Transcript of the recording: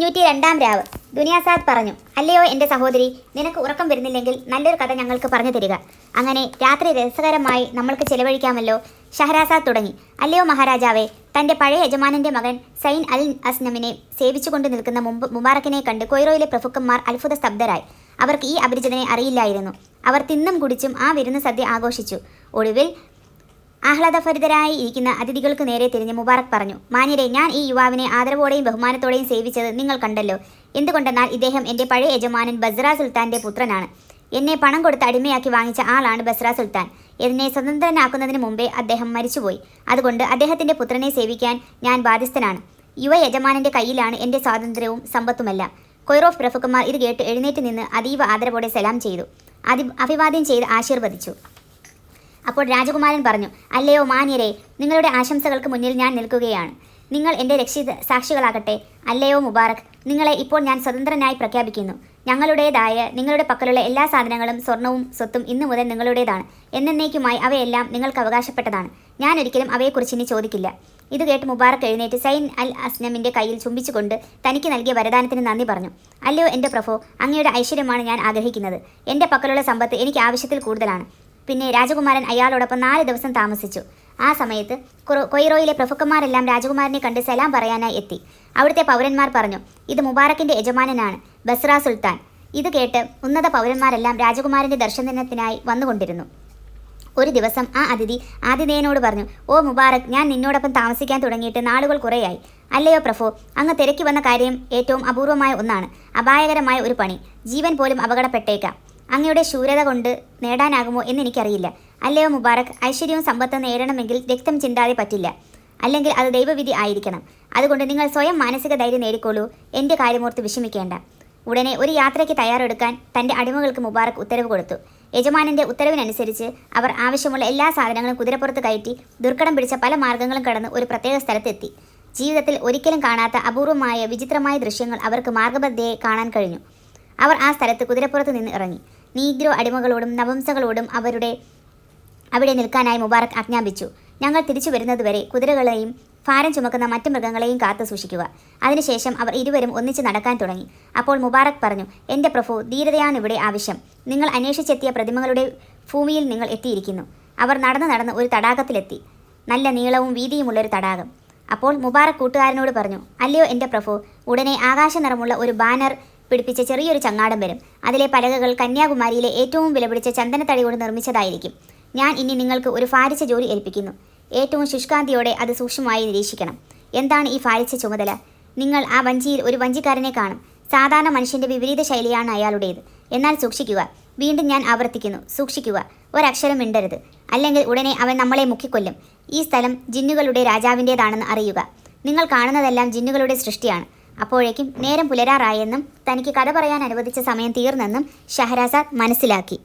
അഞ്ഞൂറ്റി രണ്ടാം രാവ്. ദുനിയാസാദ് പറഞ്ഞു അല്ലയോ എന്റെ സഹോദരി നിനക്ക് ഉറക്കം വരുന്നില്ലെങ്കിൽ നല്ലൊരു കഥ ഞങ്ങൾക്ക് പറഞ്ഞു തരിക. അങ്ങനെ രാത്രി രസകരമായി നമ്മൾക്ക് ചെലവഴിക്കാമല്ലോ ഷഹരാസാദ് തുടങ്ങി. അല്ലയോ മഹാരാജാവേ തന്റെ പഴയ യജമാനന്റെ മകൻ സൈൻ അൽ അസ്നമിനെ സേവിച്ചുകൊണ്ട് നിൽക്കുന്ന മുമ്പ് മുബാറക്കിനെ കണ്ട് കൊയ്റോയിലെ പ്രഭുക്കന്മാർ അത്ഭുത സ്തബ്ധരായി. അവർക്ക് ഈ അപരിചിതനെ അറിയില്ലായിരുന്നു. അവർ തിന്നും കുടിച്ചും ആ വിരുന്ന് സദ്യ ആഘോഷിച്ചു. ഒടുവിൽ ആഹ്ലാദഭരിതരായി ഇരിക്കുന്ന അതിഥികൾക്ക് നേരെ തിരിഞ്ഞ് മുബാറക് പറഞ്ഞു മാന്യരെ ഞാൻ ഈ യുവാവിനെ ആദരവോടെയും ബഹുമാനത്തോടെയും സേവിച്ചത് നിങ്ങൾ കണ്ടല്ലോ. എന്തുകൊണ്ടെന്നാൽ ഇദ്ദേഹം എന്റെ പഴയ യജമാനൻ ബസ്ര സുൽത്താന്റെ പുത്രനാണ്. എന്നെ പണം കൊടുത്ത് അടിമയാക്കി വാങ്ങിച്ച ആളാണ് ബസ്ര സുൽത്താൻ. എന്നെ സ്വതന്ത്രനാക്കുന്നതിന് മുമ്പേ അദ്ദേഹം മരിച്ചുപോയി. അതുകൊണ്ട് അദ്ദേഹത്തിന്റെ പുത്രനെ സേവിക്കാൻ ഞാൻ ബാധ്യസ്ഥനാണ്. യുവ യജമാനന്റെ കയ്യിലാണ് എന്റെ സ്വാതന്ത്ര്യവും സമ്പത്തുമെല്ലാം. കൊയ്റോഫ് പ്രഫുക്കുമാർ ഇത് കേട്ട് എഴുന്നേറ്റ് നിന്ന് അതീവ ആദരവോടെ സലാം ചെയ്തു. അതി അഭിവാദ്യം ചെയ്ത് ആശീർവദിച്ചു. അപ്പോൾ രാജകുമാരൻ പറഞ്ഞു അല്ലയോ മാന്യരെ നിങ്ങളുടെ ആശംസകൾക്ക് മുന്നിൽ ഞാൻ നിൽക്കുകയാണ്. നിങ്ങൾ എന്റെ രക്ഷിത സാക്ഷികളാകട്ടെ. അല്ലയോ മുബാറക് നിങ്ങളെ ഇപ്പോൾ ഞാൻ സ്വതന്ത്രനായി പ്രഖ്യാപിക്കുന്നു. ഞങ്ങളുടേതായ നിങ്ങളുടെ പക്കലുള്ള എല്ലാ സാധനങ്ങളും സ്വർണവും സ്വത്തും ഇന്നു മുതൽ നിങ്ങളുടേതാണ്. എന്നേക്കുമായി അവയെല്ലാം നിങ്ങൾക്ക് അവകാശപ്പെട്ടതാണ്. ഞാൻ ഒരിക്കലും അവയെക്കുറിച്ച് ഇനി ചോദിക്കില്ല. ഇത് കേട്ട് മുബാറക് എഴുന്നേറ്റ് സൈൻ അൽ അസ്നമിന്റെ കയ്യിൽ ചുംബിച്ചുകൊണ്ട് തനിക്ക് നൽകിയ വരദാനത്തിന് നന്ദി പറഞ്ഞു. അല്ലയോ എന്റെ പ്രഭോ അങ്ങയുടെ ഐശ്വര്യമാണ് ഞാൻ ആഗ്രഹിക്കുന്നത്. എന്റെ പക്കലുള്ള സമ്പത്ത് എനിക്ക് ആവശ്യത്തിൽ കൂടുതലാണ്. പിന്നെ രാജകുമാരൻ അയാളോടൊപ്പം നാല് ദിവസം താമസിച്ചു. ആ സമയത്ത് കൊയ്റോയിലെ പ്രഭുക്കന്മാരെല്ലാം രാജകുമാരനെ കണ്ട് സലാം പറയാനായി എത്തി. അവിടുത്തെ പൗരന്മാർ പറഞ്ഞു ഇത് മുബാറക്കിന്റെ യജമാനനാണ് ബസ്ര സുൽത്താൻ. ഇത് കേട്ട് ഉന്നത പൗരന്മാരെല്ലാം രാജകുമാരന്റെ ദർശനത്തിനായി വന്നുകൊണ്ടിരുന്നു. ഒരു ദിവസം ആ അതിഥി ആതിഥേയനോട് പറഞ്ഞു ഓ മുബാറക് ഞാൻ നിന്നോടൊപ്പം താമസിക്കാൻ തുടങ്ങിയിട്ട് നാളുകൾ കുറേയായി. അല്ലയോ പ്രഫോ അങ്ങ് തിരക്കി വന്ന കാര്യം ഏറ്റവും അപൂർവമായ ഒന്നാണ്. അപായകരമായ ഒരു പണി. ജീവൻ പോലും അപകടപ്പെട്ടേക്കാം. അങ്ങയുടെ ശൂരത കൊണ്ട് നേടാനാകുമോ എന്ന് എനിക്കറിയില്ല. അല്ലയോ മുബാറക് ഐശ്വര്യവും സമ്പത്തും നേടണമെങ്കിൽ രക്തം ചിന്താതെ പറ്റില്ല. അല്ലെങ്കിൽ അത് ദൈവവിധി ആയിരിക്കണം. അതുകൊണ്ട് നിങ്ങൾ സ്വയം മാനസിക ധൈര്യം നേടിക്കോളൂ. എന്റെ കാര്യമോർത്ത് വിഷമിക്കേണ്ട. ഉടനെ ഒരു യാത്രയ്ക്ക് തയ്യാറെടുക്കാൻ തന്റെ അടിമകൾക്ക് മുബാറക് ഉത്തരവ് കൊടുത്തു. യജമാനന്റെ ഉത്തരവിനനുസരിച്ച് അവർ ആവശ്യമുള്ള എല്ലാ സാധനങ്ങളും കുതിരപ്പുറത്ത് കയറ്റി ദുർഘടം പിടിച്ച പല മാർഗങ്ങളും കടന്ന് ഒരു പ്രത്യേക സ്ഥലത്തെത്തി. ജീവിതത്തിൽ ഒരിക്കലും കാണാത്ത അപൂർവമായ വിചിത്രമായ ദൃശ്യങ്ങൾ അവർക്ക് മാർഗബദ്ധയെ കാണാൻ കഴിഞ്ഞു. അവർ ആ സ്ഥലത്ത് കുതിരപ്പുറത്ത് നിന്ന് ഇറങ്ങി. നീഗ്രോ അടിമകളോടും നവംസകളോടും അവരുടെ അവിടെ നിൽക്കാനായി മുബാറക് ആജ്ഞാപിച്ചു. ഞങ്ങൾ തിരിച്ചു വരുന്നതുവരെ കുതിരകളെയും ഭാരം ചുമക്കുന്ന മറ്റു മൃഗങ്ങളെയും കാത്തു സൂക്ഷിക്കുക. അതിനുശേഷം അവർ ഇരുവരും ഒന്നിച്ച് നടക്കാൻ തുടങ്ങി. അപ്പോൾ മുബാറക് പറഞ്ഞു എന്റെ പ്രഭു ധീരതയാണ് ഇവിടെ ആവശ്യം. നിങ്ങൾ അന്വേഷിച്ചെത്തിയ പ്രതിമകളുടെ ഭൂമിയിൽ നിങ്ങൾ എത്തിയിരിക്കുന്നു. അവർ നടന്നു നടന്ന് ഒരു തടാകത്തിലെത്തി. നല്ല നീളവും വീതിയുമുള്ള ഒരു തടാകം. അപ്പോൾ മുബാറക് കൂട്ടുകാരനോട് പറഞ്ഞു അല്ലയോ എന്റെ പ്രഭു ഉടനെ ആകാശ ഒരു ബാനർ പിടിപ്പിച്ച ചെറിയൊരു ചങ്ങാടം വരും. അതിലെ പലകകൾ കന്യാകുമാരിയിലെ ഏറ്റവും വിലപിടിച്ച ചന്ദനത്തടി കൊണ്ട് നിർമ്മിച്ചതായിരിക്കും. ഞാൻ ഇനി നിങ്ങൾക്ക് ഒരു ഫാരിച്ച ജോലി ഏൽപ്പിക്കുന്നു. ഏറ്റവും ശുഷ്കാന്തിയോടെ അത് സൂക്ഷ്മമായി നിരീക്ഷിക്കണം. എന്താണ് ഈ ഫാരിച്ച ചുമതല? നിങ്ങൾ ആ വഞ്ചിയിൽ ഒരു വഞ്ചിക്കാരനെ കാണും. സാധാരണ മനുഷ്യന്റെ വിപരീത ശൈലിയാണ് അയാളുടേത്. എന്നാൽ സൂക്ഷിക്കുക. വീണ്ടും ഞാൻ ആവർത്തിക്കുന്നു. സൂക്ഷിക്കുക. ഒരക്ഷരം മിണ്ടരുത്. അല്ലെങ്കിൽ ഉടനെ അവൻ നമ്മളെ മുക്കിക്കൊല്ലും. ഈ സ്ഥലം ജിന്നുകളുടെ രാജാവിന്റേതാണെന്ന് അറിയുക. നിങ്ങൾ കാണുന്നതെല്ലാം ജിന്നുകളുടെ സൃഷ്ടിയാണ്. അപ്പോഴേക്കും നേരം പുലരാറായെന്നും തനിക്ക് കഥ പറയാൻ അനുവദിച്ച സമയം തീർന്നെന്നും ഷഹരാസാദ് മനസ്സിലാക്കി.